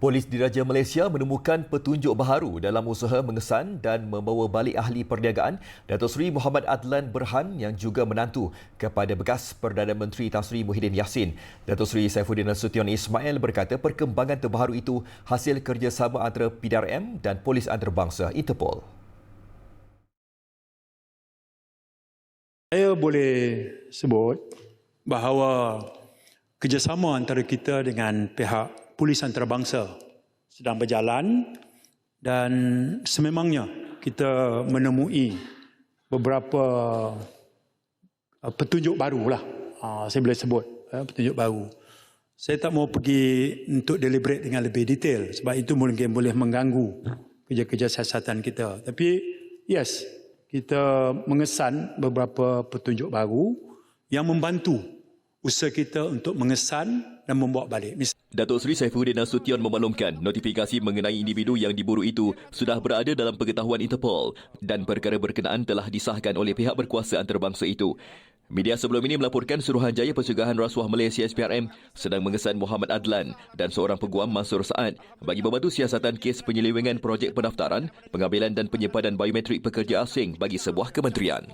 Polis Diraja Malaysia menemukan petunjuk baharu dalam usaha mengesan dan membawa balik ahli perniagaan Datuk Seri Muhammad Adlan Berhan yang juga menantu kepada bekas Perdana Menteri Tan Sri Muhyiddin Yassin. Datuk Seri Saifuddin Nasution Ismail berkata perkembangan terbaru itu hasil kerjasama antara PDRM dan Polis Antarabangsa Interpol. Saya boleh sebut bahawa kerjasama antara kita dengan pihak polis antarabangsa sedang berjalan dan sememangnya kita menemui beberapa uh, petunjuk baru lah. Uh, saya boleh sebut uh, petunjuk baru. Saya tak mau pergi untuk deliberate dengan lebih detail sebab itu mungkin boleh mengganggu kerja-kerja siasatan kita. Tapi yes, kita mengesan beberapa petunjuk baru yang membantu usaha kita untuk mengesan dan membawa balik. Datuk Seri Saifuddin Nasution memaklumkan notifikasi mengenai individu yang diburu itu sudah berada dalam pengetahuan Interpol dan perkara berkenaan telah disahkan oleh pihak berkuasa antarabangsa itu. Media sebelum ini melaporkan Suruhanjaya Pencegahan Rasuah Malaysia SPRM sedang mengesan Muhammad Adlan dan seorang peguam Mansur Saad bagi membantu siasatan kes penyelewengan projek pendaftaran, pengambilan dan penyimpanan biometrik pekerja asing bagi sebuah kementerian.